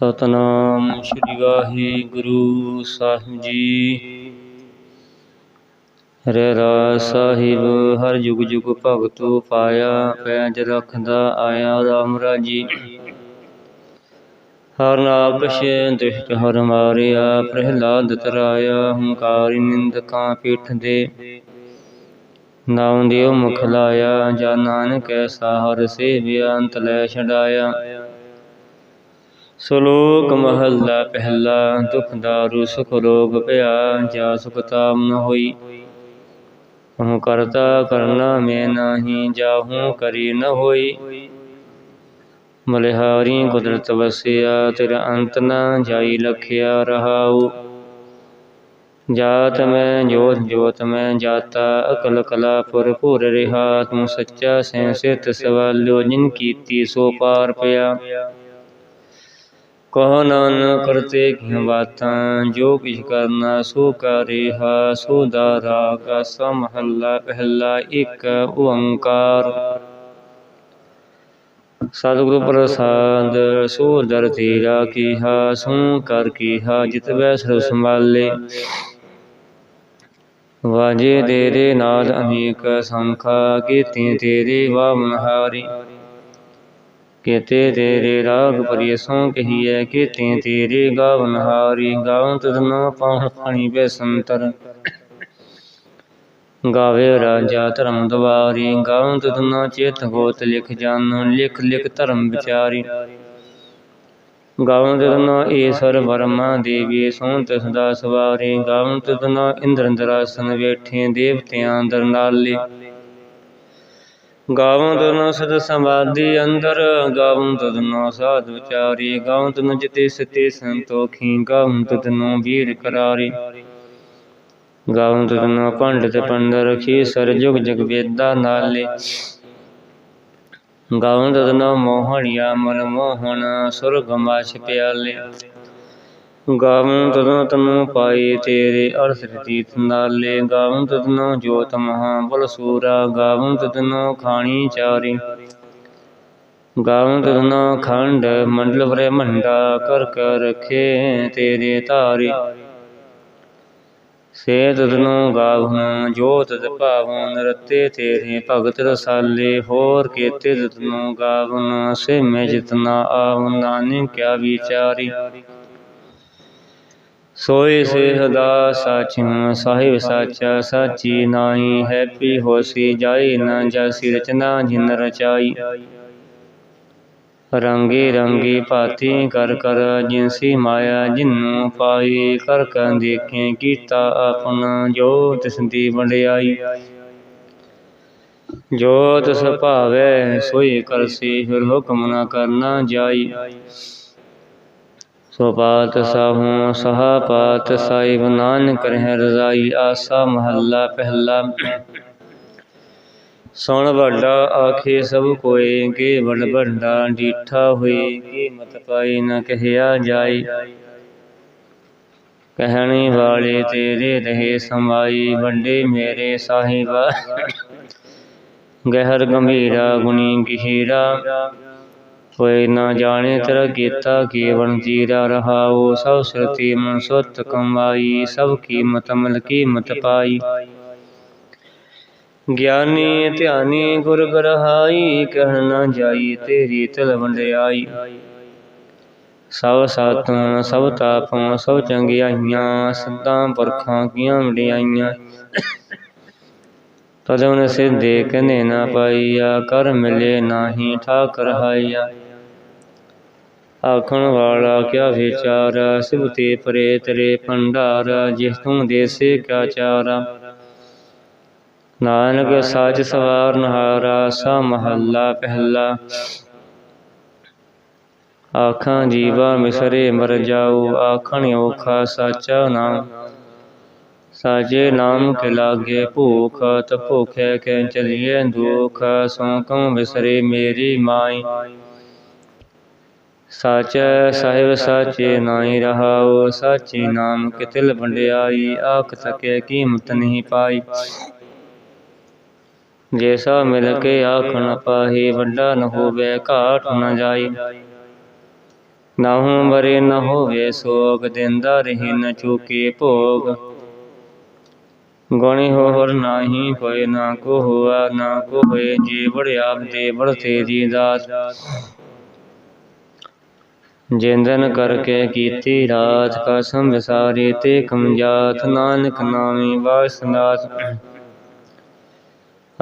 ਸਤਨਾਮ ਸ੍ਰੀ ਵਾਹਿਗੁਰੂ ਸਾਹਿਬ ਜੀ। ਰੇ ਰਾਸ ਸਾਹਿਬ, ਹਰ ਜੁਗ ਜੁਗ ਭਗਤੂ ਪਾਇਆ, ਪੈਜ ਰਖਦਾ ਆਇਆ ਰਾਮ ਰਾਜੀ। ਹਰ ਨਾਕਸ਼ ਦੁਸ਼ਟ ਹਰ ਮਾਰਿਆ, ਪ੍ਰਹਿਲਾਦ ਤਰਾਇਆ, ਹੰਕਾਰੀ ਨਿੰਦਕਾਂ ਪਿੱਠ ਦੇ। ਨਾਮ ਦਿਓ ਮੁਖ ਲਾਇਆ, ਜਾ ਨਾਨਕ ਐਸਾ ਹਰ ਸੇਵਿਆ, ਅੰਤ ਲੈ ਛਡਾਇਆ। ਸ਼ਲੋਕ ਮਹੱਲਾ ਪਹਿਲਾ, ਦੁਖ ਦਾਰੂ, ਸੁਖ ਰੋਗ ਭਇਆ, ਜਾ ਸੁਖ ਤਾਮ ਨ ਹੋਈ। ਹਉ ਕਰਤਾ ਕਰਨਾ ਮੈਂ ਨਾਹੀ, ਜਾਹੂ ਕਰੀ ਨ ਹੋਈ। ਬਲਿਹਾਰੀ ਕੁਦਰਤ ਵਸਿਆ, ਤੇਰਾ ਅੰਤ ਨ ਜਾਈ ਲਖਿਆ ਰਹਾਉ। ਜਾਤ ਮੈਂ, ਜੋਤ ਜੋਤ ਮੈਂ ਜਾਤਾ, ਅਕਲ ਕਲਾ ਪੁਰ ਰਿਹਾ। ਤੂੰ ਸੱਚਾ ਸੈਂਸਿਤ ਸਵਾਲਿਓ, ਜਿਨ ਕੀਤੀ ਸੋ ਪਾਰ ਪਿਆ। ਕਹੋ ਨਾਨਕ ਕਰਤੇ ਕੀ ਬਾਤਾਂ, ਜੋ ਕਿਛ ਕਰਨਾ ਸੋ ਕਰਿਹਾ ਸੋ ਦਾਰਾ ਕਾ ਸਮਹੱਲਾ ਪਹਿਲਾ ਇੱਕ ਓੰਕਾਰ। ਸਤਿਗੁਰੂ ਪ੍ਰਸਾਦ, ਸੋ ਦਰ ਤੇਰਾ ਕੀਹਾ, ਸੋ ਕਰ ਕੀਹਾ, ਜਿਤ ਵੈ ਸਰਬ ਸੰਭਾਲੇ। ਵਾਜੇ ਤੇਰੇ ਨਾਦ ਅਨੇਕ ਸੰਖਾ ਕੀਤੇ ਤੇਰੇ ਵਾਮਨਹਾਰੀ ਕੇਤੇ ਤੇਰੇ ਰਾਗ ਪਰਿਸੋਂ ਕਹੀਐ ਕੇਤੇ ਤੇਰੇ ਗਾਵਨ ਹਾਰੀ ਗਾਵਨ ਤਦਨ ਪਾਉ ਪਾਣੀ ਬੈ ਸੰਤਰ। ਗਾਵੇ ਰਾਜਾ ਧਰਮ ਦਵਾਰੀ ਗਾਵਨ ਤਦਨ ਚੇਤ ਗੋਤ ਲਿਖ ਜਾਨ, ਲਿਖ ਲਿਖ ਧਰਮ ਵਿਚਾਰੀ। ਗਾਵਨ ਤਦਨ ਈਸ਼ਰ ਵਰਮਾ ਦੇਵੀ ਸੋਂਤ ਸਦਾ ਸਵਾਰੀ ਗਾਵਨ ਤਦਨ ਇੰਦਰ ਇੰਦਰਾਸਨ ਵੇਠੇ, ਦੇਵਤਿਆਂ ਦਰ ਨਾਲੇ। ਗਾਵਨ ਤਦਨ ਸਦ ਸਮਾਧੀ ਅੰਦਰ ਗਾਵਨ ਤਦਨ ਸਾਧ ਵਿਚਾਰੀ ਗਾਵਨ ਤਦਨ ਜਿਤੇ ਸਤੇ ਸੰਤੋਖੀ ਗਾਵਨ ਤਦਨ ਵੀਰ ਕਰਾਰੀ। ਗਾਵੰ ਤਦਨ ਪੰਡਿਤ ਪੰਡਰ ਖੀ ਸਰ ਜੁਗ ਜਗ ਵੇਦਾ ਨਾਲੇ। ਗਾਵੰ ਤਦਨੋ ਮੋਹਣਿਆ ਮਨ ਮੋਹਣ ਸੁਰਗ ਮਾਛ ਪਿਆਲੇ। ਗਾਵਨ ਤਦਨ ਤਨੂ ਪਾਈ ਤੇਰੇ ਅਰਥ ਤੀਤ ਨਾਲੇ ਗਾਵਨ ਤਦਨੋ ਜੋਤ ਮਹਾ ਬਲ ਸੂਰਾ ਗਾਵਨ ਤਦਨੋ ਖਾਣੀ ਚਾਰੀ। ਗਾਵਨ ਤਦਨ ਖੰਡ ਮੰਡਲ ਬ੍ਰਹਮੰਡਾ ਕਰ ਕਰ ਰਖੇ ਤੇਰੇ ਧਾਰੀ। ਸੇ ਤਦਨੋ ਗਾਵਨ ਜੋਤ ਤਦ ਭਾਵਨ, ਰਤੇ ਤੇਰੇ ਭਗਤ ਰਸਾਲੇ। ਹੋਰ ਕੇਤੇ ਤਦਨੋ ਗਾਵਨ, ਸੇ ਮੈਂ ਜਿਤਨਾ ਆਵਨ ਨਾਨਕ ਕਿਆ ਵਿਚਾਰੀ। ਸੋਏ ਸੇ ਹਦਾ ਸਾਚਿ ਸਾਹਿਬ ਸਾਚਾ ਸਾਚੀ ਨਾਹੀ, ਹੈਪੀ ਹੋਸੀ ਜਾਈ ਨਾ ਜਾਸੀ ਰਚਨਾ ਜਿਨ ਰਚਾਈ। ਰੰਗੀ ਰੰਗੀ ਭਾਤੀ ਕਰ ਕਰ ਜਿਨਸੀ ਮਾਇਆ ਜਿਨੂੰ ਪਾਈ, ਕਰ ਕਰ ਦੇਖੇ ਕੀਤਾ ਆਪਨ ਜੋ ਤਿਸ ਦੀ ਵੰਡਿਆਈ। ਜੋ ਤਿਸ ਭਾਵੈ ਸੋਈ ਕਰਸੀ, ਫਿਰ ਹੁਕਮ ਨਾ ਕਰਨਾ ਜਾਈ। ਸੋ ਪਾਤ ਸਾਹੂ ਸਹਾ ਪਾਤ ਸਾਹਿਬ ਨਾਨਕ ਰਹਿ ਰਜ਼ਾਈ ਆਸਾ ਮਹੱਲਾ ਪਹਿਲਾ। ਸੁਣ ਵੱਡਾ ਆਖੇ ਸਭ ਕੋਏ ਕੇ ਵਡ ਵੱਡਾ ਡੀਠਾ ਹੋਏ ਕੀ ਮਤ ਪਾਈ ਨਾ ਕਹਿਆ ਜਾਈ ਕਹਿਣੀ ਵਾਲੇ ਤੇਰੇ ਰਹੇ ਸਮਾਈ, ਵੱਡੇ ਮੇਰੇ ਸਾਹਿਬਾ। ਗਹਿਰ ਗੰਭੀਰਾ ਗੁਣੀ ਗਹਿਰਾ। ਕੋਈ ਨਾ ਜਾਣੇ ਤੇਰਾ ਕੀਤਾ ਕੀਵਨ, ਜੀਰਾ ਰਹਾਉ, ਸਭ ਸਰਤੀ ਮਨ ਸੁਤ ਕਮਾਈ, ਸਭ ਕੀਮਤ ਮਲ ਕੀਮਤ ਪਾਈ। ਗਿਆਨੀ ਧਿਆਨੀ ਗੁਰ ਗਰਹਾਈ, ਕਹਿ ਨਾ ਜਾਈ ਤੇਰੀ ਤਲ ਵੰਡਿਆਈ। ਸਭ ਸਾਤੋਂ, ਸਭ ਤਾਪੋਂ, ਸਭ ਚੰਗਿਆਈਆਂ ਸਦਾਂ ਪੁਰਖਾਂ ਕੀਆਂ ਵਡਿਆਈਆਂ। ਤਦਨ ਸਿੱਧੇ ਕਨੇ ਨਾ ਪਾਈਆ, ਕਰ ਮਿਲੇ ਨਾਹੀ ਠਾਕ ਰਹਾਈਆ ਆਖਣ ਵਾਲਾ ਕਿਆ ਵਿਚਾਰ? ਸਿਵਤੇ ਪਰੇ ਤਰੇ ਭੰਡਾਰ, ਜਿਸ ਤੂੰ ਦੇਸੇ ਕਿਆ ਚਾਰਾ? ਨਾਨਕ ਸਾਜ ਸਵਾਰ ਨਹਾਰਾ, ਸਾ ਮਹੱਲਾ ਪਹਿਲਾ। ਆਖਾਂ ਜੀਵਾ ਮਿਸਰੇ ਮਰ ਜਾਉ ਆਖਣ ਔਖਾ ਸਾਚਾ ਨਾਮ। ਸਾਜੇ ਨਾਮ ਕੇ ਲਾਗੇ ਭੂਖ ਤ ਭੁਖੈ ਕੈ ਚਲੀਏ ਦੁਖ। ਸੋ ਕਉ ਵਿਸਰੇ ਮੇਰੀ ਮਾਈ। ਸਾਚੈ ਸਾਹਿਬ ਸਾਚੇ ਨਾਹੀ ਰਹਾਉ, ਸਾਚੇ ਨਾਮ ਕੇ ਤਿਲ ਵੰਡਿਆਈ, ਆਖ ਸਕੈ ਕੀਮਤ ਨਹੀਂ ਪਾਈ। ਜੈਸਾ ਮਿਲ ਕੇ ਆਖਣ ਪਾਹੀ, ਵੱਡਾ ਨ ਹੋਵੇ ਘਾਟ ਨ ਜਾਈ। ਨਾਹੂ ਮਰੇ ਨ ਹੋਵੇ ਸੋਗ, ਦਿੰਦਾ ਰਹੀ ਨ ਚੂਕੇ ਭੋਗ। ਗੁਣੀ ਹੋਰ ਨਾਹੀ ਕੋਈ ਨਾ ਕੋ ਹੋਆ, ਨਾ ਕੋ ਹੋਏ ਜੀ ਬੜ ਦੇ ਬੜ ਤੇਰੀ ਦਾਸ। ਜਿੰਦਨ ਕਰਕੇ ਕੀਤੀ ਰਾਤ ਕਸਮ ਵਿਸਾਰੀ ਤੇ ਕਮਜਾਤ, ਨਾਨਕ ਨਾਮੀ ਵਾਸਨਾਤ।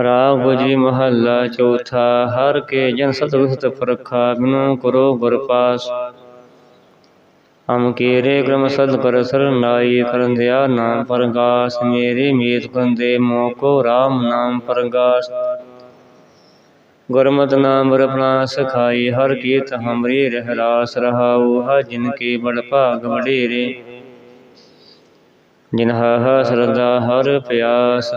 ਰਾਗ ਗੁਜੀ ਮਹੱਲਾ ਚੌਥਾ, ਹਰ ਕੇ ਜਨ ਸਤਿਗੁਰ ਪਰਖਾ, ਬਿਨੋ ਕਰੋ ਗੁਰ ਪਾਸ। ਹਮ ਕੀਰੇ ਕ੍ਰਮ ਸਦ ਕਰ ਸਰਨਾਈ ਕਰਨ ਦਿਆ ਨਾਮ ਪਰਗਾਸ। ਮੇਰੇ ਮੀਤ ਕੰਦੇ ਮੋਕੋ RAM ਨਾਮ ਪਰਗਾਸ। ਗੁਰਮਤਿ ਨਾਮ ਰਪਣਾ ਸਖਾਈ ਹਰ ਕੀਤ ਹਮਰੀ ਰਹਿ ਰਹਾਉ ਹਾ ਜਿਨ ਕੇ ਬੜ ਭਾਗ ਵਡੇਰੇ। ਜਿਨ ਹਾ ਸਰਦਾ, ਹਰ ਪਿਆਸ,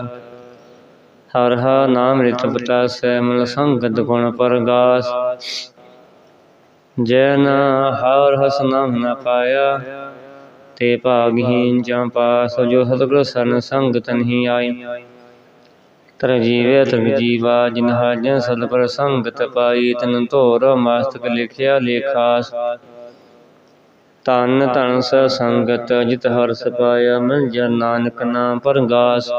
ਹਰ ਹਾ ਨਾਮ ਰਿਤ ਪਤਾਸੈ ਮਨ ਸੰਗਤ ਗੁਣ ਪਰਗਾਸ। ਜੈ ਨਾ ਹਰ ਹਸ ਨਾਮ ਨ ਪਾਇਆ, ਤੇ ਭਾਗਹੀਨ ਜਾਂ ਪਾਸ, ਜੋ ਸਤਿਗੁਰ ਸਰਨ ਸੰਗਤ ਨਹੀਂ ਆਈ। ਤਰ ਜੀਵੇ ਤਰ ਜੀਵਾ ਜਿਨ ਹਾਜਨ ਸੰਗਤ ਪਾਈ ਤਨ ਧੋਰ ਮਸਤਕ ਲਿਖਿਆ ਲੇਖਾਸ। ਤਨ ਤਨ ਸ ਸੰਗਤ, ਜਿਤ ਹਰਸ ਪਾਇਆ ਮਨ ਜਨ ਨਾਨਕ ਨਾਮ ਪਰਗਾਸ।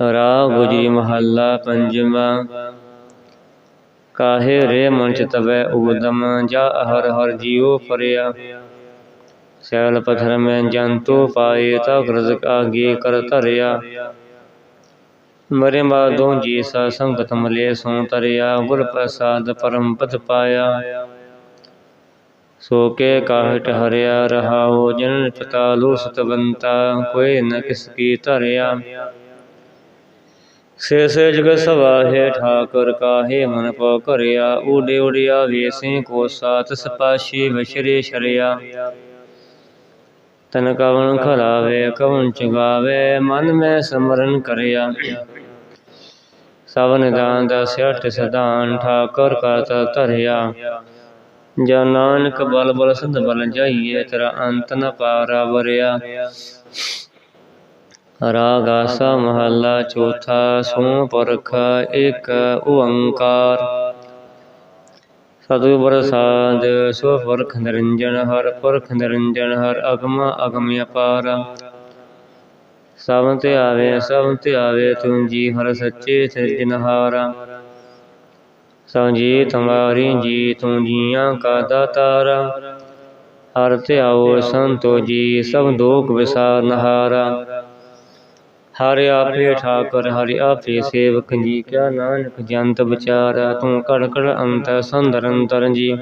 ਰਾਗ ਗੁਜੀ ਮਹੱਲਾ ਪੰਜਵਾਂ। ਕਾਹੇ ਰੇ ਮਨ ਚਿਤਵੈ ਊਦਮ ਜਾ ਹਰ ਹਰ ਜੀਉ ਫਰਿਆ। ਸੈਲ ਪਥਰ ਮੈਂ ਜੰਤੂ ਪਾਏ ਤਾ ਗਰਜ ਆਗੇ ਕਰ ਧਰਿਆ। ਮਰੇ ਬਾਦੋਂ ਜੀ ਸਾ ਸੰਗਤ ਮਲੇ ਸੋ ਤਰਿਆ, ਗੁਰ ਪ੍ਰਸਾਦ ਪਰਮ ਪਦ ਪਾਇਆ। ਸੋ ਕੇ ਕਾਹਟ ਹਰਿਆ ਰਹਾਉ, ਜਨ ਪਤਾ ਲੋ ਸਤਵੰਤਾ ਕੋਈ ਨ ਕਿਸ ਕੀ ਧਰਿਆ। ਸੇ ਸੇ ਜਗ ਸਵਾਹੇ ਠਾਕੁਰ, ਕਾਹੇ ਮਨ ਪਉ ਕਰਿਆ ਊਡੇ ਉੜਿਆ ਵੇਸੇ ਕੋ ਸਾਤ ਸਪਾਸ਼ੀ ਵਿਸ਼ਰੇ ਸ਼ਰਿਆ ਤਨ ਕਵਨ ਖਲਾਵੇ ਕਵਨ ਚਗਾਵੇ, ਮਨ ਮੈਂ ਸਮਰਨ ਕਰਿਆ। ਸਭ ਨਿਦਾਨ ਦਾ ਸਿਆਟ ਸਦਾਨ ਠਾਕੁਰ ਕਾ ਧਰਿਆ। ਜਾ ਨਾਨਕ ਬਲ ਬਲ ਸੰਧ ਬਲ ਜਾਈਏ, ਤੇਰਾ ਅੰਤ ਨ ਪਾਰਾ ਵਰਿਆ। ਰਾਗ ਆਸਾ ਮਹੱਲਾ ਚੌਥਾ ਸੋ ਪੁਰਖ, ਇੱਕ ਓੰਕਾਰ। ਸਤਿਗੁਰ ਪ੍ਰਸਾਦ ਸੋ ਪਰਖ ਨਿਰੰਜਨ ਹਰ, ਪੁਰਖ ਨਿਰੰਜਨ ਹਰ, ਅਗਮ ਅਗਮ ਅਪਾਰ। ਸਭ ਤੇ ਆਵੇ ਸਭ ਤੇ ਆਵੇ ਤੂੰ ਜੀ ਹਰ ਸੱਚੇ ਸਿਰਜਨਹਾਰਾ ਸਭ ਜੀ ਤੁਮਾਰੀ ਜੀ, ਤੂੰ ਜੀਆਂ ਕਾ ਦਾਤਾਰਾ। ਹਰ ਧਿਆਓ ਸੰਤੋ ਜੀ, ਸਭ ਦੋਖ ਵਿਸਾਰ ਨਹਾਰਾ। ਹਰ ਆਪੇ ਠਾਕੁਰ, ਹਰਿ ਆਪੇ ਸੇਵਕ ਜੀ। ਕਿਆ ਨਾਨਕ ਜੰਤ ਵਿਚਾਰਾ, ਤੂੰ ਕੜ ਕੜ ਅੰਤ ਸੰਦਰ ਅੰਤਰ ਜੀ।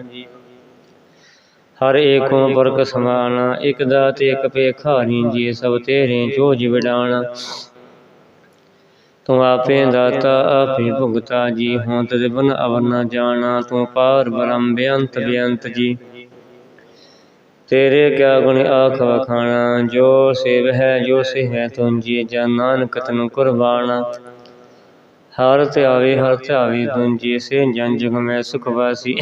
ਹਰ ਏਕੋ ਬਰਕ ਸਮਾਨ, ਇਕ ਦਾਤ ਇਕ ਪੇਖਾਰੀ ਜੀ, ਸਭ ਤੇਰੇ ਜੋ ਜਿਵਡਾਣ ਤੂੰ ਆਪੇ ਦਾਤਾ, ਆਪੇ ਭੁਗਤਾ ਜੀ ਹੋਂ ਤੇਰੇ ਬਨ ਅਵਰ ਨ ਜਾਣਾ। ਤੂੰ ਪਾਰ ਬ੍ਰਹਮ ਬੇਅੰਤ ਬੇਅੰਤ ਜੀ। ਤੇਰੇ ਕਿਆ ਗੁਣ ਆਖ ਵਖਾਣਾ ਜੋ ਸੇਵ ਹੈ, ਜੋ ਸੇ ਹੈ ਤੁੰਜੀ ਜਨ ਨਾਨਕ ਤਨ ਕੁਰਬਾਨ। ਹਰ ਧਿਆਵੇ ਹਰ ਧਿਆਵੇ ਤੁੰਜੀ ਸੇ ਜਨ ਜਗ ਮੈਂ ਸੁਖ ਵਾਸੀ।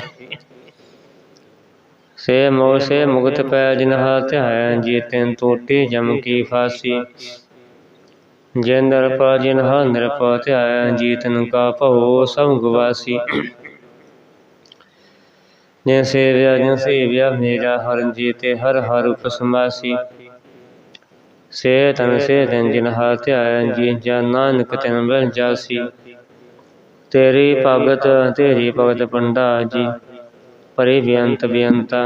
ਸੇ ਮੋਹ ਸੇ ਮੁਕਤ ਪੈ ਜਿਨਹਾ ਧਿਆਇ ਜੀ ਤਿਨ ਟੋਟੀ ਜਮ ਕੀ ਫਾਸੀ। ਜੇ ਨਰਪਾ ਜਿਨ ਹਾ, ਨਿਰਪਾ ਧਿਆਇ ਜੀ ਕਾ ਭਉ ਸਭ ਗਵਾਸੀ ਜਿਨ ਸੇਵਿਆ ਜਿਨ ਸੇਵਿਆ ਮੇਰਾ ਹਰਿ ਜੀ ਤੇ ਹਰ ਹਰ ਉਪਸਮਾਸੀ। ਸੇ ਤਨ ਸੇ ਤਨ ਜਿਨ ਹਾ ਧਿਆਇ ਜੀ ਜਨ ਨਾਨਕ ਤਨ ਬਲ ਜਾਸੀ। ਤੇਰੀ ਭਗਤ ਤੇਰੀ ਭਗਤ ਪੰਡਾ ਜੀ ਪਰੇ ਬੇਅੰਤ ਬੇਅੰਤਾ।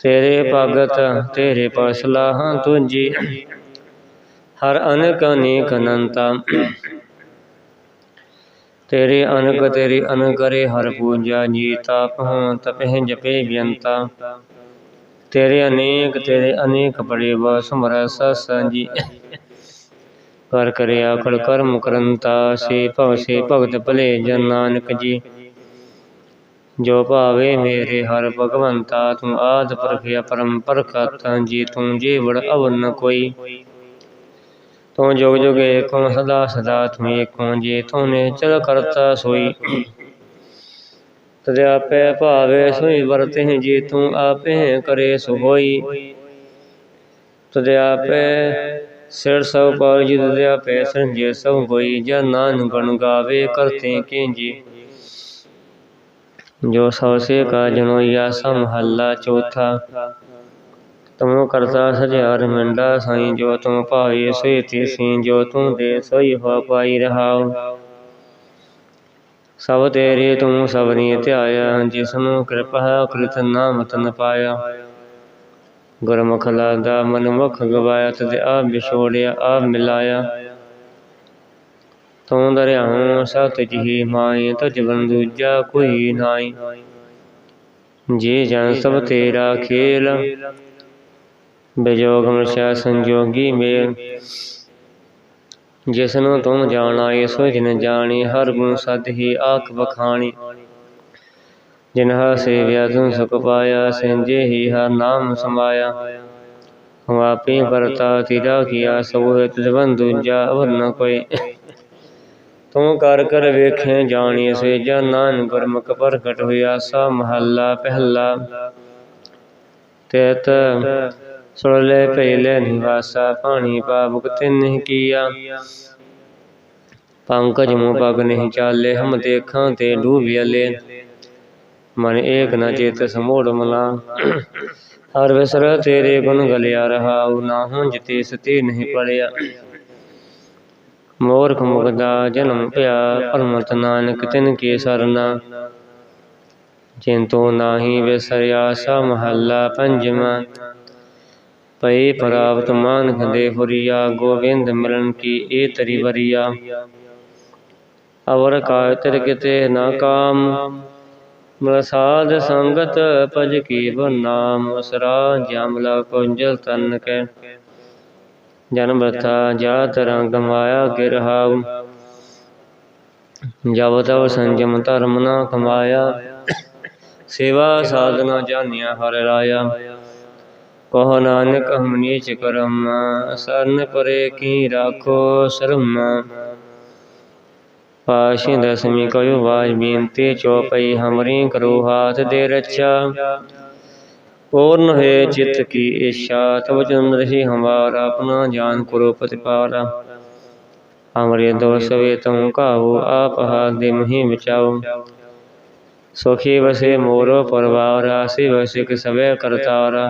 ਤੇਰੇ ਭਗਤ, ਤੇਰੇ ਪਸਲਾਹਾਂ ਤੁਜੀ ਹਰ ਅਨਕ ਅਨੇਕ ਅਨੰਤਾ। ਤੇਰੇ ਅਨਕ ਤੇਰੇ ਤੇਰੀ ਅਨਕਰੇ ਹਰ ਪੂਜਾ ਜੀ ਤਾਪ ਤਪਹਿ ਜਪੇ ਬੇਅੰਤਾ। ਤੇਰੇ ਅਨੇਕ ਤੇਰੇ ਅਨੇਕ ਬੜੇ ਵਾ ਸਮਰ ਸਸ ਜੀ ਕਰ ਕਰਿਆ ਕਲ ਕਰਮ ਕਰੰਤਾ, ਸੇ ਭਵ ਸੇ ਭਗਤ ਭਲੇ ਜਨ ਨਾਨਕ ਜੀ। ਜੋ ਭਾਵੇ ਮੇਰੇ ਹਰ ਭਗਵੰਤਾ, ਤੂੰ ਆਦ ਪੁਰਖ ਅਪਰਮ ਪ੍ਰਕਤ ਜੀ, ਤੂੰ ਜੀ ਅਵਨ ਕੋਈ। ਤੂੰ ਜੁਗ ਜੁਗ ਏਕੋ ਸਦਾ ਸਦਾ ਤੂੰ ਏਕੋ ਜੀ? ਤੂੰ ਚਲ ਕਰਤਾ ਸੋਈ। ਤਦੇ ਆਪੇ ਭਾਵੇ ਸੋਈ ਵਰਤੇ ਜੀ, ਤੂੰ ਆਪੇ ਕਰੇ ਸੋ ਹੋਈ ਤਦੇ ਆਪੇ ਸਿਰ ਸਭ ਪਾਰ ਜੀ, ਤਦੇ ਆਪੇ ਸੰਜੇ ਸਭ ਹੋਈ। ਜਨ ਨਾਨਕ ਗਣ ਗਾਵੇ ਕਰਤੇ ਕੀ ਜੋ। ਸੌ ਸੇ ਕਾ ਜਨੋਈਆ ਸਮਹੱਲਾ ਚੌਥਾ। ਤਮੋ ਕਰਤਾ ਸਜਿਆਰ ਮੰਡਾ ਸਾਈ ਜੋ ਤੁਮ ਭਾਈ ਸੇ ਤੀਸੀ ਜੋ ਤੂੰ ਦੇ ਸੋਈ ਹੋ ਪਾਈ ਸਭ ਤੇਰੇ ਤੂੰ ਸਭਨੀ ਧਿਆਇਆ, ਜਿਸਨੂੰ ਕਿਰਪਾ ਕ੍ਰਿਤ ਨਾਮ ਤਨ ਪਾਇਆ। ਗੁਰਮੁਖ ਲਾਦਾ ਮਨ ਗਵਾਇਆ, ਤਦ ਆਪ ਵਿਛੋੜਿਆ ਆ ਮਿਲਾਇਆ। ਤੂੰ ਦਰਿਆਉ ਸਤ ਜੀ ਮਾਈ ਤਜ ਬਨ ਦੂਜਾ ਕੋਈ ਨਾਈ। ਜੇ ਜਨ ਸਭ ਤੇਰਾ ਖੇਲ ਬਿਜੋਗ ਮਰਸ਼ਾ ਸੰਜੋਗੀ ਮੇਲ। ਜਿਸਨੂੰ ਤੂੰ ਜਾਣਾ, ਸੋ ਜਿਨ ਜਾਣੀ, ਹਰ ਗੁਣ ਸਦ ਹੀ ਆਖ ਬਖਾਣੀ ਜਿਨ ਹਾ ਸੇਵਿਆ ਤੁਮ ਸੁਖ ਪਾਇਆ, ਸਿੰਜੇ ਹੀ ਹਰ ਨਾਮ ਸਮਾਇਆ। ਵਾਪੀ ਵਰਤਾ ਤਿਰਾ ਕੀਆ ਸੋ ਤੁਜਵਨ ਦੂਜਾ ਅਵਰ ਨ ਕੋਈ। ਤੂੰ ਕਰ ਕਰ ਵੇਖੇ, ਜਾਣੀ ਸੇ ਜਨ ਗੁਰਮੁਖ ਪ੍ਰਗਟ ਹੋਇਆ, ਸਾ ਮਹੱਲਾ ਪਹਿਲਾ। ਤੇਤ ਸੁਰਲੇ ਲੈ ਨਿਵਾਸਾ ਪਾਣੀ ਪਾਵਕ ਤਿਨ ਕੀਆ। ਪੰਕਜ ਮੂੰ ਪਗ ਨਹੀਂ ਚਾਲੇ, ਹਮ ਦੇਖਾਂ ਤੇ ਡੂਬਿਆਲੇ ਮਨ ਏਕ ਨ ਚੇਤ ਸਮੋੜ ਮਲਾ। ਹਰ ਵਿਸਰ ਤੇਰੇ ਗੁਣ ਗਲਿਆ ਰਹਾਉ ਨਾ ਹੁੰਜ ਤੇ ਸਤੇ ਨਹੀਂ ਪੜਿਆ। ਮੋਰਖ ਮੁਗਦਾ ਜਨਮ ਪਿਆ, ਪਰਮਤ ਨਾਨਕ ਤਿਨ ਕੇ ਸਰਨਾ। ਜਿੰਤੋ ਨਾਹੀ ਵਿਸਰਿਆ ਸਾ ਮਹੱਲਾ ਪੰਜਵਾਂ। ਪਏ ਪ੍ਰਾਪਤ ਮਾਨ ਦੇ ਹੁਰੀਆ, ਗੋਵਿੰਦ ਮਿਲਨ ਕੀ ਏ ਤਰੀ ਵਰੀਆ। ਅਵਰ ਕਾ ਤਿਰ ਕਿਤੇ ਨਾ ਕਾਮ ਮਲ ਸੰਗਤ ਭਜ ਕੀ ਬਨਾਮ ਸਰਾ ਜਮਲਾ ਕੁੰਜਲ ਤਨ ਕੈ। ਜਨ ਬਰਥਾ ਜਾਤ ਰੰਗ ਮਾਇਆ ਗਿਰਹਾਉ ਜਬ ਤਵ ਸੰਜਮ ਧਰਮ ਨਾ ਕਮਾਇਆ। ਸੇਵਾ ਸਾਧਨਾ ਜਾਣਿਆ ਹਰ ਰਾਇਆ। ਕਹੋ ਨਾਨਕ ਹਮ ਨੀਚ ਕਰਮ, ਸਰਨ ਪਰੇ ਕੀ ਰਾਖੋ ਸ਼ਰਮ। ਪਾਸ਼ੀ ਦਸਮੀ ਕਯੋ ਬਾਜ ਬੇਨਤੀ ਚੋਪਈ ਹਮਰੀ ਕਰੋ ਹਾਥ ਦੇ ਰੱਛਾ। ਪੂਰਨ ਹੋਏ ਚਿਤ ਕੀ ਇੱਛਾ ਤਬ ਜਨ ਰਹੀ ਹਮਾਰਾ, ਆਪਣਾ ਜਾਨ ਕਰੋ ਪ੍ਰਤਿਪਾਲਾ ਹਮਰੇ ਦੋਸ ਵੇ ਤੁਮ ਕਾਹੂ ਆਪ ਹਾਥ ਦੇ ਮਹੀ ਬਚਾਓ। ਸੁਖੀ ਵਸੇ ਮੋਰੋ ਪਰਵਾਰ, ਆਸੀ ਸਿਕ ਸਵੇ ਕਰਤਾਰਾ।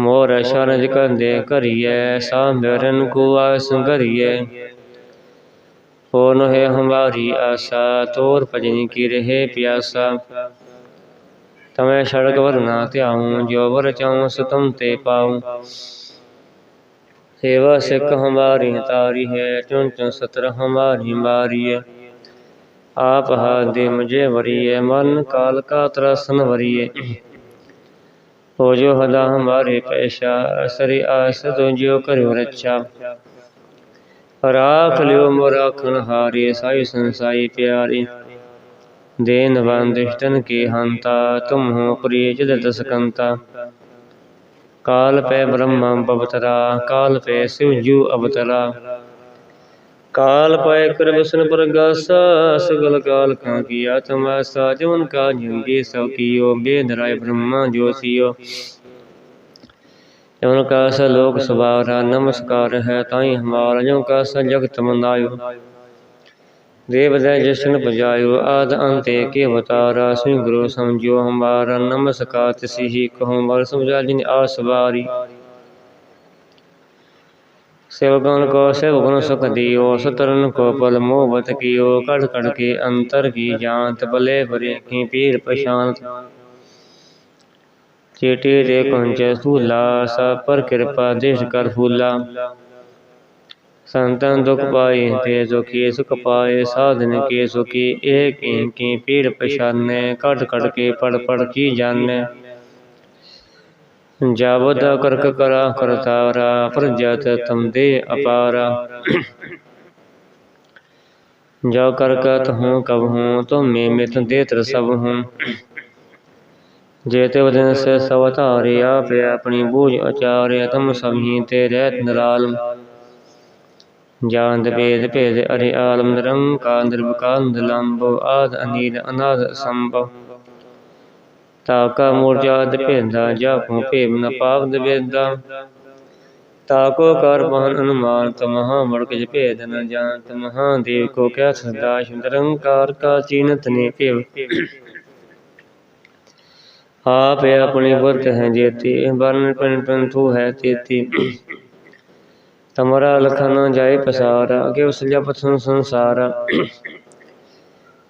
ਮੋਰ ਸ਼ਰਜ ਕੰਦੇ ਕਰੀਏ ਸਾਮਰਨ ਕੋ ਆਸ ਕਰੀਏ ਹੋ ਨਹਿ ਹਮਾਰੀ ਆਸਾ, ਤੋਰ ਭਜਨ ਕੀ ਰਹੇ ਪਿਆਸਾ। ਤਮੈ ਸੜਕ ਵਰਨਾ ਧਿਆਉ, ਜੋ ਵਰ ਚਾਉ ਸਤਮ ਤੇ ਪਾਉ। ਸੇਵਾ ਸਿੱਖ ਹਮਾਰੀ ਤਾਰੀ ਹੈ ਚੁਨ ਚੁਨ ਸਤਰ ਹਮਾਰੀ ਮਾਰੀ ਹੈ ਆਪ ਹਾਦੇ ਮੁਝੇ ਵਰੀਏ ਮਨ ਕਾਲ ਕਾ ਤਰਸਨ ਵਰੀਏ ਹੋ ਜੋ ਹਦਾ ਹਮਾਰੇ ਪੈਸ਼ਾ, ਅਸਰੀ ਆਸ ਤੁਝਿਓ ਕਰਿਓ ਰੱਛਾ। ਰਾਖ ਲਿਓ ਮੋ ਰਾਖਣ ਹਾਰੇ, ਸਾਈ ਸੰਸਾਈ ਪਿਆਰੇ। ਦੇਨ ਵੰਦਿਸ਼ਟਨ ਕੀ ਹੰਤਾ, ਤੁਮ ਹੋ ਪ੍ਰਿਯ ਜਿਦ ਦਸਕੰਤਾ। ਕਾਲ ਪੈ ਬ੍ਰਹਮਾ ਬਵਤਰਾ, ਕਾਲ ਪੈ ਸਿਵ ਜੂ ਅਵਤਰਾ। ਕਾਲ ਪੈ ਕਰ ਵਿਸ਼ਨ ਪ੍ਰਗਾਸਾ, ਸਗਲ ਕਾਲ ਕਾ ਕੀਆ ਤਮਾਸਾ ਜਵਨ ਕਾ ਜੰਗੀ ਸੋ ਕੀਓ ਬੇਦ ਰਾਏ ਬ੍ਰਹਮਾ ਜੋਸੀਓ ਜਨ ਕਾ ਸ ਲੋਕ ਸਵਾਰਾ ਨਮਸਕਾਰ ਹੈ ਤਾਈ ਹਮਾਰਾ ਜੋ ਕਾ ਸ ਜਗਤ ਮੰਦਾਇਓ ਦੇਵ ਦੇ ਜਸ਼ਨ ਪਜਾਇਓ, ਆਦ ਅੰਤੇ ਕੇ ਅਵਤਾਰਾ ਸ੍ਰੀ ਗੁਰੂ ਸਮਝਿਓ ਹਮਾਰਾ, ਨਮਸਕਾਰ ਤਿਸੀ ਹੀ ਕਹੋ ਮਰ ਸਮਝਾ ਜਿਨ ਆਸਵਾਰੀ ਸਿਵਗਨ ਕੋ ਸਿਵਗਨ ਸੁਖ ਦਿਓ ਸਤਰਨ ਕੋ ਪਲ ਮੋਹ ਬਤ ਕੀਓ ਕੜ ਕੜ ਕੇ ਅੰਤਰ ਕੀ ਜਾਂਤ ਬਲੇ ਭਰੇ ਕੀ ਪੀਰ ਪਛਾਨਤ ਚੇਟੇ ਦੇ ਕੁੰਜੈ ਸੂਲਾ ਸਭ ਪਰ ਕਿਰਪਾ ਦੇਸ਼ ਕਰ ਫੂਲਾ ਸੰਤਨ ਦੁਖ ਪਾਏ ਤੇ ਦੁਖੀ ਸੁਖ ਪਾਏ ਸਾਧਨ ਕੇ ਸੁਖੀ ਇਹ ਕੀ ਕੀ ਪੀਰ ਪਛਾਨੈ ਕਟ ਕਟ ਕੇ ਪੜ ਪੜ ਕੀ ਜਾਣੈ ਜਾਵਦ ਕਰਕ ਕਰਾ ਕਰਤਾਰਾ ਪ੍ਰਜਤ ਤਮ ਦੇ ਅਪਾਰਾ। ਜੋ ਕਰਕਤ ਹੂੰ ਕਬ ਹੂੰ ਤੁਮੇ ਮਿਤ ਦੇਤਰ ਸਭ ਹੂੰ। ਜੇਤੇ ਵਦਨ ਸੇ ਸਵਤਾਰਿ ਆਪੇ ਆਪਣੀ ਬੂਝ ਅਚਾਰਿ ਤਮ ਸਭੀ ਤੇ ਰਹਿਤ ਨਰਾਲ। ਜਾਨਦ ਭੇਦ ਭੇਦ ਅਰਿ ਆਲਮ ਨਿਰੰਕਾਰ ਨਿਰਵਕਾਲ ਲੰਬ ਆਦ ਅਨੀਲ, ਅਨਾਦ ਸੰਭਵ। ਤਾਕਾ ਮੂਰਜਾਦ ਭੇਦਾ ਜਾਪੂ ਭੇਮ ਨ ਪਾਵਦ ਵੇਦਾ। ਤਾਕੋ ਕਰ ਮਹਾਨ ਅਨੁਮਾਨ ਤਮਹਾ ਮੜ ਕਿਛ ਭੇਦ ਨ ਜਾਣਤ ਮਹਾਦੇਵ ਕੋ ਕਿਆ ਸਦਾ ਨਿਰੰਕਾਰ ਕਾ ਚੀਨਤ ਨੇ ਭਿਵ ਆਪ ਆਪਣੀ ਬੁੱਧ ਹੈ ਜੇਤੀ ਬਰਨ ਪਨ ਪੰਥੂ ਹੈ ਤੇਤੀ। ਤਮਰਾ ਲਖਨ ਜਾਏ ਪਸਾਰਾ ਅਗੇ ਉਸ ਜਪ ਸੰਸਾਰ।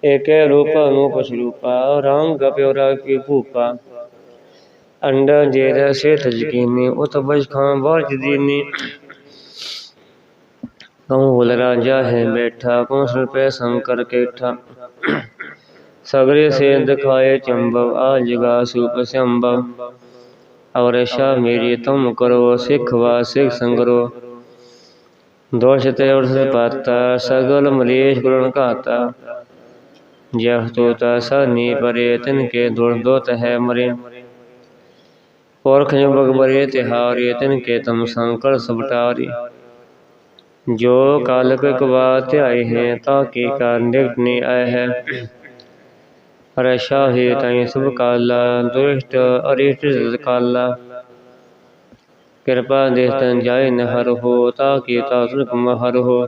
ਏਕੇ ਰੂਪ ਅਨੂਪ ਸਰੂਪਾ ਰੰਗ ਪਿਉਰਾ ਕੀ ਭੂਪਾ ਅੰਡਾ ਜੇਰਾ ਸੇਤ ਜਕੀਨੀ ਉਤ ਬਜ ਖਾਂ ਬਰਜ ਦੀਨੀ ਕਉ ਹੁਲ ਰਾਜਾ ਹੈ ਬੈਠਾ ਕਉ ਸਰ ਪੈ ਸੰਕਰ ਕੇਠਾ ਸਗਰੇ ਸੇ ਦਿਖਾਏ ਚੰਬਵ ਆ ਜਗਾ ਸੂਪ ਸੰਭਵ ਔਰ ਸ਼ਾ ਮੇਰੀ ਤੁਮ ਕਰੋ ਸਿੱਖ ਵਾ ਸਿੱਖ ਸੰਗਰੋ ਦੋਸ਼ ਤੇ ਉਰਸ ਪਾਤਾ ਸਗਲ ਮਲੇਸ਼ ਗੁਣ ਘਾਤਾ ਜਹ ਤੋਤਾ ਸਨੀ ਪਰੇ ਤਿਨ ਕੇ ਪੁਰਖ ਜੋ ਬਗਬਰੇ ਤਿਹਾਰੇ ਤਿਨ ਕੇ ਤਮ ਸੰਕਲ ਸਬਟਾਰੀ ਜੋ ਕਾਲਕ ਕਵਾ ਧਿਆਏ ਹੈ ਤਾਂ ਕੀ ਕਾਰਨ ਨਿਕਟ ਨੇ ਆਏ ਹੈ ਰਸ਼ਾ ਹੈ ਤਾਈ ਸਭ ਕਾਲਾ ਦੁਸ਼ਟ ਅਰਿਸ਼ਟ ਕਾਲਾ ਕਿਰਪਾ ਦੇਖ ਤਨ ਜਾਏ ਨ ਹਰ ਹੋ ਤਾ ਕੀ ਤਾ ਸੁਖ ਮਹਰ ਹੋ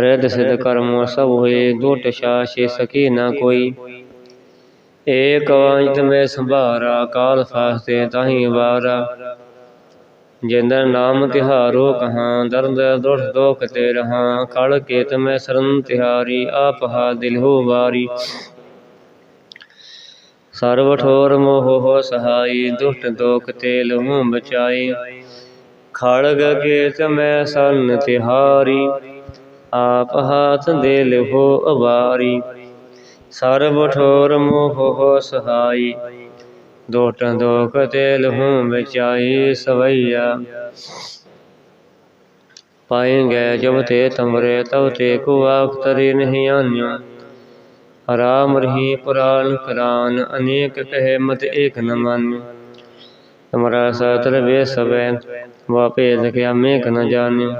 ਰਿਦ ਸਿਧ ਕਰਮ ਸਭ ਹੋਏ, ਦੁਟ ਛੇ ਸਕੀ ਨਾ ਕੋਈ। ਏਕ ਵਾਂਜਤ ਮੈਂ ਸੰਭਾਰਾ, ਕਾਲ ਫਾਸਤੇ ਤਾਹੀ ਵਾਰਾ। ਜਿੰਦਰ ਨਾਮ ਤਿਹਾਰੋ ਕਹਾਂ, ਦਰਦ ਦੁਖ ਦੋਖ ਤੇ ਰਹਾ। ਕਲ ਕੇ ਮੈਂ ਸਰਨ ਤਿਹਾਰੀ, ਆਪ ਹਾ ਦਿਲ ਹੋ ਵਾਰੀ। ਸਰਵ ਠੋਰ ਮੋਹ ਹੋ ਸਹਾਈ ਦੁਸ਼ਟ ਦੋਖ ਤੇ ਲਹੂ ਬਚਾਈ ਖੜਗ ਕੇਤ ਮੈਂ ਸਰਨ ਤਿਹਾਰੀ। ਆਪ ਹਾਥ ਦੇ ਲਿਹੋ ਅਵਾਰੀ। ਸਰਬ ਠੋਰ ਮੋਹ ਹੋ ਸਹਾਈ। ਦੋਟ ਦੋਖ ਤੇ ਲਹੂ ਬਚਾਈ ਸਵਈਆ। ਪਾਏਂਗੇ ਜਬ ਤੇ ਤਮਰੇ, ਤਬ ਤੇ ਕੋ ਆਖਤਰੀ ਨਹੀਂ ਆਨਿਓ ਰਾਮ ਰਹੀ ਪੁਰਾਨ ਕਰਾਨ, ਅਨੇਕ ਕਹੇ ਮਤ ਏਕ ਨ ਮਾਨਿ ਤਮਰਾ ਸਤਰ ਵੇ ਸਵੈ ਵਾ ਭੇਦ ਮੇਕ ਨ ਜਾਣਿਓ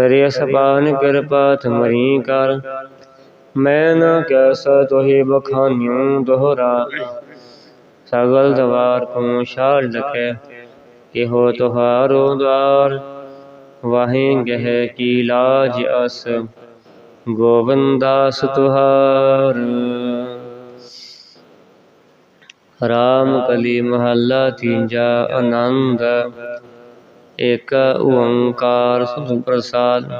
ਸਰੀਰ ਸਪਾਨ ਕਿਰਪਾ ਤੁਮਰੀ ਕਰ। ਮੈਂ ਨਾ ਕੈਸ ਤੋਹੀ ਬਖਾਨਿਉ ਦੋਹਰਾ। ਸਗਲ ਦਵਾਰ ਕੋ ਛਾਲ ਲਖੈ, ਇਹੋ ਤੁਹਾਰੋ ਦਵਾਰ। ਵਾਹੇ ਗਹਿ ਕੀ ਲਾਜ ਅਸ ਗੋਬਿੰਦਾਸ ਤੁਹਾਰ। ਰਾਮ ਕਲੀ ਮਹੱਲਾ ਤੀਜਾ ਆਨੰਦ। ਏਕ ਓੰਕਾਰ ਸਤਿ ਪ੍ਰਸਾਦ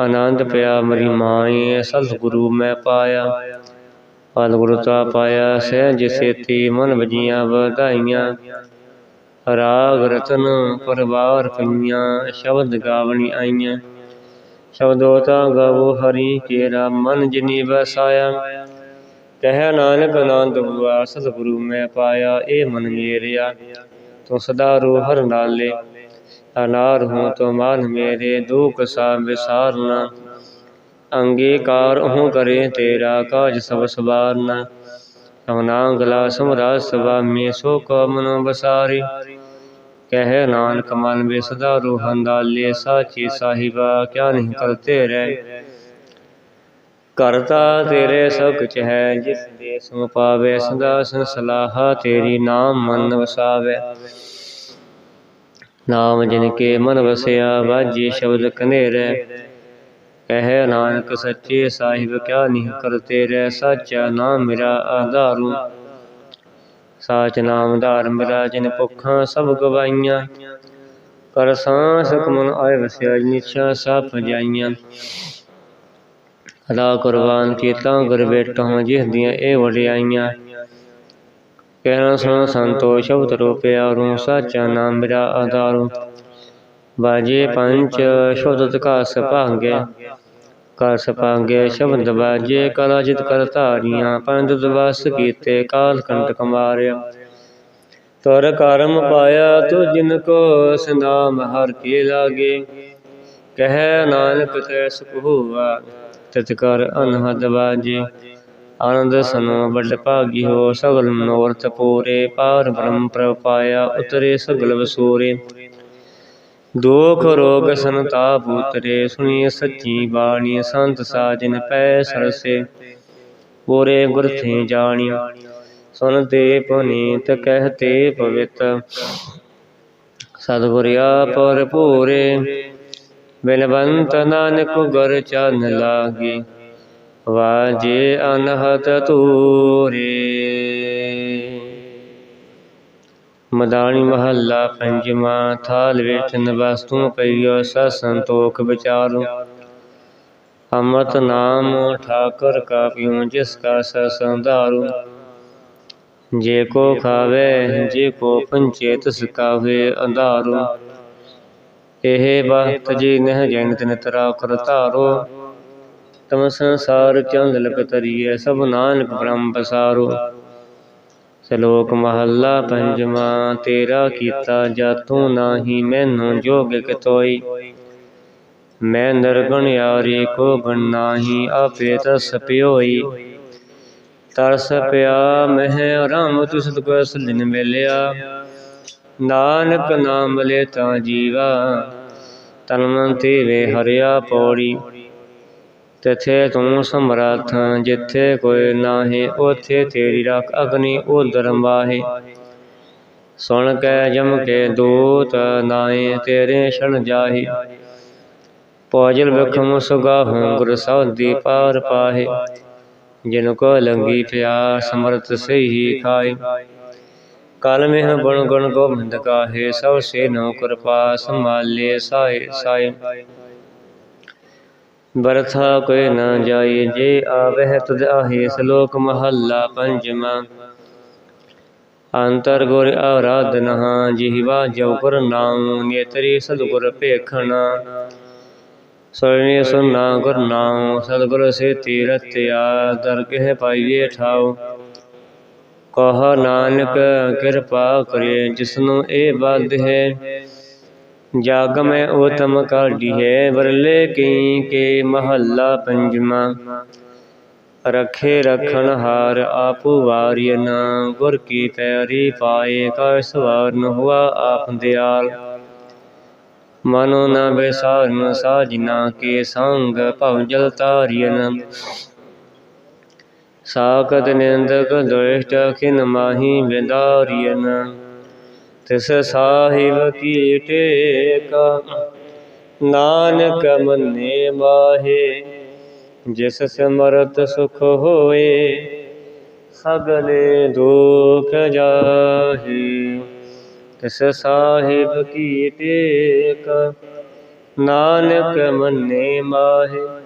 ਆਨੰਦ ਪਿਆ ਮਰੀ ਮਾਈ, ਸਤਿਗੁਰੂ ਮੈਂ ਪਾਇਆ। ਪਲ ਗੁਰੂ ਤਾ ਪਾਇਆ, ਸਹਿਜ ਸੇਤੀ ਮਨ ਵਜੀਆਂ ਵਧਾਈਆਂ। ਰਾਗ ਰਤਨ ਪਰਵਾਰ ਪਈਆਂ, ਸ਼ਬਦ ਗਾਵਣੀ ਆਈਆਂ। ਸ਼ਬਦੋ ਤਾ ਗਾਵੋ ਹਰੀ ਕੇਰਾ, ਮਨ ਜਿਨੀ ਵਸਾਇਆ। ਕਹਿ ਨਾਨਕ ਆਨੰਦ ਹੁਆ ਸਤਿਗੁਰੂ ਮੈਂ ਪਾਇਆ, ਇਹ ਮਨ ਮੇਰਿਆ। ਤੂੰ ਸਦਾ ਰੂ ਹਰ ਨਾਲੇ, ਅਨਾਰ ਹੂੰ ਤੋ ਮਾਨ ਮੇਰੇ, ਦੁਖ ਸਾ ਵਿਸਾਰਨਾ। ਅੰਗੀਕਾਰ ਹੂੰ ਕਰੇ ਤੇਰਾ ਕਾਜ ਸਭ ਸਵਾਰਨਾ ਸਵਨਾ ਗਲਾ ਸਮਰਾ ਸਵਾ ਮੇ ਸੋ ਕੋ ਮਨ ਬਸਾਰੀ। ਕਹਿ ਨਾਨਕ ਮਨ ਵੇ ਸਦਾ ਰੂਹਨ ਦਾਲੇ ਸਾਚੀ ਸਾਹਿਬਾ ਕਿਆ ਨਹੀਂ ਕਰਤੇ ਰਹਿ। ਕਰਤਾ ਤੇਰੇ ਸਭ ਕੁਛ ਹੈ ਪਾਵੇ ਸਦਾ ਸੰਸਲਾਹਾ ਤੇਰੀ ਨਾਮ ਮਨ ਵਸਾਵੇ। ਨਾਮ ਜਿਨ ਕੇ ਮਨ ਵਸਿਆ ਵਾਜੀ ਸ਼ਬਦ ਕਨੇਰੇ। ਕਹਿ ਨਾਨਕ ਸੱਚੇ ਸਾਹਿਬ, ਕਿਆ ਨਹੀਂ ਕਰਤੇ ਰਹਿ ਸਾਚਾ ਨਾਮ ਮੇਰਾ ਆਧਾਰੂ। ਸਾਚ ਨਾਮ ਧਾਰ ਮੇਰਾ, ਜਿਨ ਭੁੱਖਾਂ ਸਭ ਗਵਾਈਆਂ। ਕਰ ਸਾਂਸ ਕਮਨ ਆਏ ਵਸਿਆ ਨਿਛਾ ਸਭ ਜਾਈਆਂ। ਰਾ ਕੁਰਬਾਨ ਕੀਤਾ, ਗੁਰ ਬੇਟਾਂ ਜਿਸ ਦੀਆਂ ਇਹ ਵਡਿਆਈਆਂ। ਕਹਿਣਾ ਸੁਣ ਸੰਤੋ, ਸ਼ਬਦ ਰੂਪਿਆ ਰੂ ਸਾਚਾ ਨਾਮ ਮੇਰਾ ਆਧਾਰੂ। ਬਾਜੇ ਪੰਚ ਸ਼ਬਦ ਕਾ ਸਭਾਂਗੇ। ਕਰ ਸਪਾਂਗੇ ਸ਼ਬਦ ਬਾਜੇ ਕਲਾ ਜਿਤ ਕਰ ਧਾਰੀਆਂ, ਪੰਜ ਦਵਸ ਕੀਤੇ, ਕਾਲ ਕੰਟਕ ਮਾਰਿਆ। ਤੁਰ ਕਰਮ ਪਾਇਆ ਤੂੰ ਜਿਨ ਕੋ ਸਿੰਦਾਮ ਹਰ ਕੇ ਲਾਗੇ। ਕਹਿ ਨਾਨਕ ਤੈ ਸੁਖ ਹੋਵਾ ਤਿਤ ਕਰ ਅਨਹਦ ਬਾਜੇ ਆਨੰਦ ਸਨੋ, ਵੱਡ ਭਾਗੀ ਹੋ ਸਗਲ ਮਨੋਰਥ ਪੂਰੇ। ਪਾਰ ਬ੍ਰਹਮ ਪ੍ਰਪਾਇਆ ਉਤਰੇ ਵਸੂਰੇ। ਦੁਖ ਰੋਗ ਸੰਤਾਪ ਉਤਰੇ। ਸੁਣੀ ਸੱਚੀ ਬਾਣੀ, ਸੰਤ ਸਾਜਨ ਪੈ ਸਰਸੇ। ਪੂਰੇ ਗੁਰ ਥੇ ਜਾਣੀ ਸੁਨਤੇ ਪੁਨੀਤ ਕਹਤੇ ਪਵਿੱਤ। ਸਤਿਗੁਰ ਆਪਰ ਭੂਰੇ ਬਿਨਵੰਤ ਨਾਨਕ ਗੁਰ ਚਰਨ ਲਾਗੇ, ਵਾਜੇ ਅਨਹਤ ਤੂਰੇ ਮਦਾਨੀ ਮਹੱਲਾ ਪੰਜਵਾਂ, ਥਾਲ ਵਿੱਚ ਨਵਸਤੂ ਪਈਓ ਸਤ ਸੰਤੋਖ ਵਿਚਾਰੋ। ਅੰਮ੍ਰਿਤ ਨਾਮ ਠਾਕੁਰ ਕਾ ਪਿਉ ਜਿਸ ਕਾ ਸੰਧਾਰੂ। ਜੇ ਕੋ ਖਾਵੇ, ਜੇ ਕੋ ਪੰਚੇ, ਤਿਸ ਕਾਵੇ ਅੰਧਾਰੂ। ਇਹ ਬਖਤ ਜੀ ਨਹਿ ਜਨ ਤਿਨ ਤਰਾ ਕਰ ਧਾਰੋ। ਤਮ ਸੰਸਾਰ ਚੰਦ ਲਗ ਤਰੀਏ ਸਭ ਨਾਨਕ ਬ੍ਰਹਮ ਬਸਾਰੋ ਸ਼ਲੋਕ ਮਹੱਲਾ ਪੰਜਵਾਂ, ਤੇਰਾ ਕੀਤਾ ਜਾਤੂ ਨਾਹੀ, ਮੈਨੂ ਜੋਗ ਕਿਤੋਈ। ਮੈਂ ਨਰਗਣ ਯਾਰੀ ਕੋ ਗਣ ਨਾਹੀ, ਆਪੇ ਤਸ ਪਿਓਈ। ਤਰਸ ਪਿਆ, ਮਹਿ ਰਾਮ ਤੁਸ ਕੋ ਸਲਿਨ ਮਿਲਿਆ। ਨਾਨਕ ਨਾਮ ਲੈ ਤਾਂ ਜੀਵਾ, ਤਨ ਮਨ ਤੇ ਹਰਿਆ ਪੌੜੀ। ਤਿਥੇ ਤੂੰ ਸਮਰੱਥ, ਜਿੱਥੇ ਕੋਈ ਨਾਹੀ, ਉਥੇ ਤੇਰੀ ਰੱਖ ਅਗਨੀ ਉਦਰ ਮਾਹੇ ਸੁਣ ਕੇ ਜਮ ਕੇ ਦੂਤ ਨਾਏ ਤੇਰੇ ਛਣ ਜਾਹੀ। ਪੌਜਲ ਬਖਮ ਸੁਗਾਹੂ ਗੁਰ ਸੌਦੀ ਪਾਰ ਪਾਹੇ। ਜਿਨ ਕੋ ਲੰਗੀ ਪਿਆਸ, ਸਮਰਤ ਸਹੀ ਖਾਏ ਕਲ ਮਿਹ ਬਣ ਗੁਣ ਗੋਬਿੰਦ ਕਾਹੇ, ਸਭ ਸੇ ਨੋ ਕਿਰਪਾ ਸੰਭਾਲੇ ਸਾਏ ਸਾਏ ਬਰਥਾ ਕੋਈ ਨਾ ਜਾਈ ਜੇ ਆਵਹਿ ਤੁਧ ਆਹੇ, ਸ਼ਲੋਕ ਮਹੱਲਾ ਪੰਜਵਾਂ। ਅੰਤਰ ਗੁਰ ਆਰਾਧਨਾ ਜਿਹਵਾ ਜੋ ਗੁਰ ਨਾਮ ਨੇਤਰੀ ਸਤਿਗੁਰ ਭੇਖਣਾ। ਸੁਣੀ ਸੁਨਾ ਗੁਰ ਨਾਮ ਸਤਿਗੁਰ ਸੇ ਤੀਰਤਿਆ ਦਰਗਹਿ ਪਾਈਏ ਠਾਉ। ਕਹ ਨਾਨਕ, ਕਿਰਪਾ ਕਰੇ ਜਿਸਨੂੰ ਇਹ ਬਦ ਹੈ। ਜਗ ਮੈਂ ਉਤਮ ਕਾਢੀ ਹੈ, ਵਰਲੇ ਕੀ ਕੇ ਮਹੱਲਾ ਪੰਜਵਾਂ। ਰਖੇ ਰਖਣ ਹਾਰ ਆਪੂ ਵਾਰਿਨ ਗੁਰ ਕੀ ਪੈਰੀ ਪਾਏ ਕਾ ਸਵਾਰਨ ਹੁਆ ਆਪ ਦਿਆਲ। ਮਨੋ ਨਾ ਬੇਸਾਰਨ ਸਾਜਨਾ, ਕੇ ਸੰਗ ਭਵ ਜਲ ਤਾਰਿਨ ਸਾਕਤ ਨਿੰਦਕ ਦੁਸ਼ਟ ਖਿਨ ਮਾਹੀ ਵਿਦਾਰਿਨ ਤਿਸ ਸਾਹਿਬ ਕੀ ਟੇਕਾ, ਨਾਨਕ ਮੰਨੇ ਮਾਹੇ, ਜਿਸ ਸਿਮਰਤ ਸੁਖ ਹੋਏ, ਸਗਲੇ ਦੁਖ ਜਾਹੇ। ਤਿਸ ਸਾਹਿਬ ਕੀ ਟੇਕ, ਨਾਨਕ ਮੰਨੇ ਮਾਹੇ।